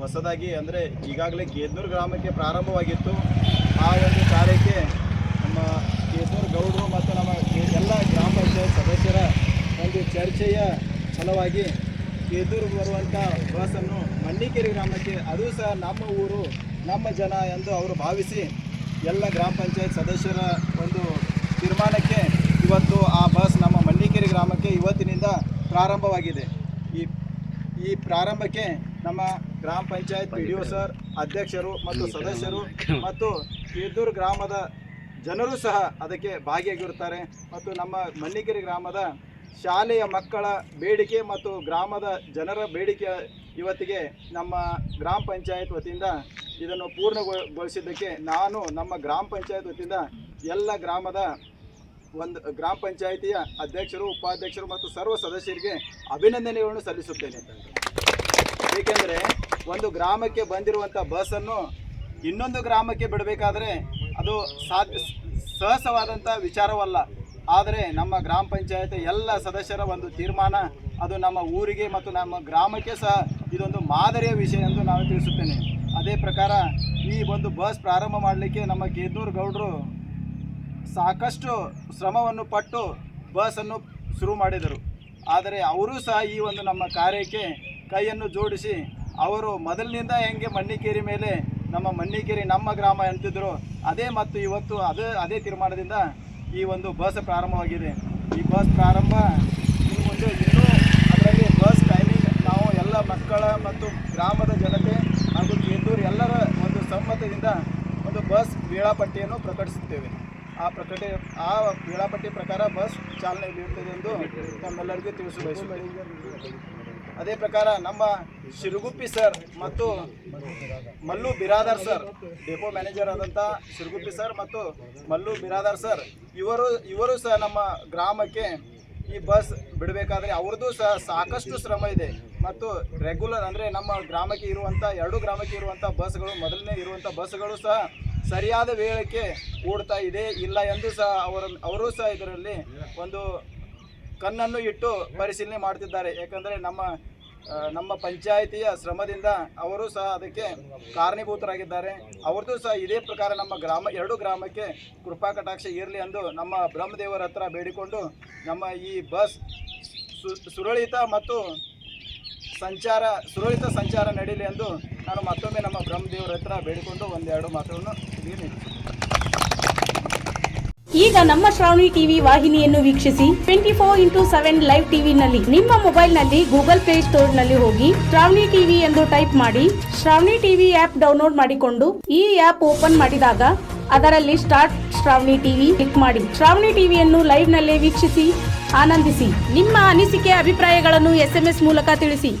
ಹೊಸದಾಗಿ ಅಂದರೆ ಈಗಾಗಲೇ ಕೇದ್ನೂರು ಗ್ರಾಮಕ್ಕೆ ಪ್ರಾರಂಭವಾಗಿತ್ತು. ಆ ಒಂದು ಕಾರ್ಯಕ್ಕೆ ನಮ್ಮ ಕೇದ್ನೂರು ಗೌಡರು ಮತ್ತು ನಮ್ಮ ಎಲ್ಲ ಗ್ರಾಮ ಪಂಚಾಯತ್ ಸದಸ್ಯರ ಒಂದು ಚರ್ಚೆಯ ಫಲವಾಗಿ ಕೇದೂರು ಬರುವಂಥ ಬಸ್ಸನ್ನು ಮಣ್ಣಿಕೆರೆ ಗ್ರಾಮಕ್ಕೆ, ಅದು ಸಹ ನಮ್ಮ ಊರು, ನಮ್ಮ ಜನ ಎಂದು ಅವರು ಭಾವಿಸಿ ಎಲ್ಲ ಗ್ರಾಮ ಪಂಚಾಯತ್ ಸದಸ್ಯರ ಒಂದು ತೀರ್ಮಾನಕ್ಕೆ ಇವತ್ತು ಆ ಬಸ್ ನಮ್ಮ ಮಣ್ಣಿಕೆರೆ ಗ್ರಾಮಕ್ಕೆ ಇವತ್ತಿನಿಂದ ಪ್ರಾರಂಭವಾಗಿದೆ. ಈ ಈ ಪ್ರಾರಂಭಕ್ಕೆ ನಮ್ಮ ಗ್ರಾಮ panchayat P D O sir ಅಧ್ಯಕ್ಷರು ಮತ್ತು ಸದಸ್ಯರು ಮತ್ತು ಕೇದೂರು ಗ್ರಾಮದ ಜನರು ಸಹ ಅದಕ್ಕೆ ಭಾಗಿಯಾಗಿರುತ್ತಾರೆ. ಮತ್ತು ನಮ್ಮ ಮಲ್ಲಿಗೆರೆ ಗ್ರಾಮದ ಶಾಲೆಯ ಮಕ್ಕಳ ಬೇಡಿಕೆ ಮತ್ತು ಗ್ರಾಮದ ಜನರ ಬೇಡಿಕೆ ಇವತ್ತಿಗೆ ನಮ್ಮ ಗ್ರಾಮ ಪಂಚಾಯತ್ ವತಿಯಿಂದ ಇದನ್ನು ಪೂರ್ಣಗೊಳಿಸಿದ್ದಕ್ಕೆ ನಾನು ನಮ್ಮ ಗ್ರಾಮ ಪಂಚಾಯತ್ ವತಿಯಿಂದ ಎಲ್ಲ ಗ್ರಾಮದ ಒಂದು ಗ್ರಾಮ ಪಂಚಾಯಿತಿಯ ಅಧ್ಯಕ್ಷರು, ಉಪಾಧ್ಯಕ್ಷರು ಮತ್ತು ಸರ್ವ ಸದಸ್ಯರಿಗೆ ಅಭಿನಂದನೆಗಳನ್ನು ಸಲ್ಲಿಸುತ್ತೇನೆ ಏಕೆಂದರೆ ಒಂದು ಗ್ರಾಮಕ್ಕೆ ಬಂದಿರುವಂಥ ಬಸ್ಸನ್ನು ಇನ್ನೊಂದು ಗ್ರಾಮಕ್ಕೆ ಬಿಡಬೇಕಾದ್ರೆ ಅದು ಸಾಧ್ಯ ಸಹಸವಾದಂಥ ವಿಚಾರವಲ್ಲ. ಆದರೆ ನಮ್ಮ ಗ್ರಾಮ ಪಂಚಾಯತ್ ಎಲ್ಲ ಸದಸ್ಯರ ಒಂದು ತೀರ್ಮಾನ, ಅದು ನಮ್ಮ ಊರಿಗೆ ಮತ್ತು ನಮ್ಮ ಗ್ರಾಮಕ್ಕೆ ಸಹ ಇದೊಂದು ಮಾದರಿಯ ವಿಷಯ ಎಂದು ನಾನು ತಿಳಿಸುತ್ತೇನೆ. ಅದೇ ಪ್ರಕಾರ ಈ ಒಂದು ಬಸ್ ಪ್ರಾರಂಭ ಮಾಡಲಿಕ್ಕೆ ನಮ್ಮ ಕೇದೂರು ಗೌಡರು ಸಾಕಷ್ಟು ಶ್ರಮವನ್ನು ಪಟ್ಟು ಬಸ್ಸನ್ನು ಶುರು ಮಾಡಿದರು. ಆದರೆ ಅವರು ಸಹ ಈ ಒಂದು ನಮ್ಮ ಕಾರ್ಯಕ್ಕೆ ಕೈಯನ್ನು ಜೋಡಿಸಿ, ಅವರು ಮೊದಲಿನಿಂದ ಹೆಂಗೆ ಮಣ್ಣಿಕೇರಿ ಮೇಲೆ ನಮ್ಮ ಮಣ್ಣಿಕೇರಿ ನಮ್ಮ ಗ್ರಾಮ ಅಂತಿದ್ರು, ಅದೇ ಮತ್ತು ಇವತ್ತು ಅದೇ ಅದೇ ತೀರ್ಮಾನದಿಂದ ಈ ಒಂದು ಬಸ್ ಪ್ರಾರಂಭವಾಗಿದೆ. ಈ ಬಸ್ ಪ್ರಾರಂಭ ಮುಂದೆ ಇನ್ನೂ ಅದರಲ್ಲಿ ಬಸ್ ಟೈಮಿಂಗ್ ನಾವು ಎಲ್ಲ ಮಕ್ಕಳ ಮತ್ತು ಗ್ರಾಮದ ಜನತೆ ಹಾಗೂ ಎಲ್ಲರ ಒಂದು ಸಮ್ಮತದಿಂದ ಒಂದು ಬಸ್ ವೇಳಾಪಟ್ಟಿಯನ್ನು ಪ್ರಕಟಿಸುತ್ತೇವೆ. ಆ ಪ್ರಕಟಣೆ ಆ ವೇಳಾಪಟ್ಟಿ ಪ್ರಕಾರ ಬಸ್ ಚಾಲನೆ ನೀಡುತ್ತದೆ ಎಂದು ತಮ್ಮೆಲ್ಲರಿಗೂ ತಿಳಿಸಬೇಕು ಅದೇ ಪ್ರಕಾರ ನಮ್ಮ ಶಿರುಗುಪ್ಪಿ ಸರ್ ಮತ್ತು Mallu Biradar sir depot manager ಆದಂಥ ಶಿರುಗುಪ್ಪಿ ಸರ್ ಮತ್ತು ಮಲ್ಲು ಬಿರಾದಾರ್ ಸರ್, ಇವರು ಇವರು ಸಹ ನಮ್ಮ ಗ್ರಾಮಕ್ಕೆ ಈ ಬಸ್ ಬಿಡಬೇಕಾದ್ರೆ ಅವ್ರದ್ದು ಸಹ ಸಾಕಷ್ಟು ಶ್ರಮ ಇದೆ. ಮತ್ತು ರೆಗ್ಯುಲರ್ ಅಂದರೆ ನಮ್ಮ ಗ್ರಾಮಕ್ಕೆ ಇರುವಂಥ ಎರಡು ಗ್ರಾಮಕ್ಕೆ ಇರುವಂಥ ಬಸ್ಗಳು, ಮೊದಲನೇ ಇರುವಂಥ ಬಸ್ಗಳು ಸಹ ಸರಿಯಾದ ವೇಳಕ್ಕೆ ಓಡ್ತಾ ಇದೆ. ಇಲ್ಲ ಎಂದು ಸಹ ಅವರ ಅವರು ಸಹ ಇದರಲ್ಲಿ ಒಂದು ಕಣ್ಣನ್ನು ಇಟ್ಟು ಪರಿಶೀಲನೆ ಮಾಡ್ತಿದ್ದಾರೆ. ಯಾಕಂದರೆ ನಮ್ಮ ನಮ್ಮ ಪಂಚಾಯಿತಿಯ ಶ್ರಮದಿಂದ ಅವರು ಸಹ ಅದಕ್ಕೆ ಕಾರಣೀಭೂತರಾಗಿದ್ದಾರೆ. ಅವ್ರದ್ದು ಸಹ ಇದೇ ಪ್ರಕಾರ ನಮ್ಮ ಗ್ರಾಮ, ಎರಡು ಗ್ರಾಮಕ್ಕೆ ಕೃಪಾ ಕಟಾಕ್ಷ ಇರಲಿ ಎಂದು ನಮ್ಮ ಬ್ರಹ್ಮದೇವರ ಹತ್ರ ಬೇಡಿಕೊಂಡು ನಮ್ಮ ಈ ಬಸ್ ಸುರಳಿತ ಮತ್ತು ಸಂಚಾರ ಸುರಳಿತ ಸಂಚಾರ ನಡೀಲಿ ಎಂದು ನಾನು ಮತ್ತೊಮ್ಮೆ ನಮ್ಮ ಬ್ರಹ್ಮದೇವರ ಹತ್ರ ಬೇಡಿಕೊಂಡು ಒಂದೆರಡು ಮಾತುಗಳನ್ನು. ಈಗ ನಮ್ಮ ಶ್ರಾವಣಿ ಟಿವಿ ವಾಹಿನಿಯನ್ನು ವೀಕ್ಷಿಸಿ twenty four into seven live ಟಿವಿನಲ್ಲಿ. ನಿಮ್ಮ ಮೊಬೈಲ್ನಲ್ಲಿ ಗೂಗಲ್ ಪ್ಲೇ ಸ್ಟೋರ್ನಲ್ಲಿ ಹೋಗಿ ಶ್ರಾವಣಿ ಟಿವಿ ಎಂದು ಟೈಪ್ ಮಾಡಿ ಶ್ರಾವಣಿ ಟಿವಿ ಆಪ್ ಡೌನ್ಲೋಡ್ ಮಾಡಿಕೊಂಡು ಈ ಆಪ್ ಓಪನ್ ಮಾಡಿದಾಗ ಅದರಲ್ಲಿ ಸ್ಟಾರ್ಟ್ ಶ್ರಾವಣಿ ಟಿವಿ ಕ್ಲಿಕ್ ಮಾಡಿ. ಶ್ರಾವಣಿ ಟಿವಿಯನ್ನು ಲೈವ್ ನಲ್ಲೇ ವೀಕ್ಷಿಸಿ, ಆನಂದಿಸಿ. ನಿಮ್ಮ ಅನಿಸಿಕೆ, ಅಭಿಪ್ರಾಯಗಳನ್ನು ಎಸ್ಎಂಎಸ್ ಮೂಲಕ ತಿಳಿಸಿ.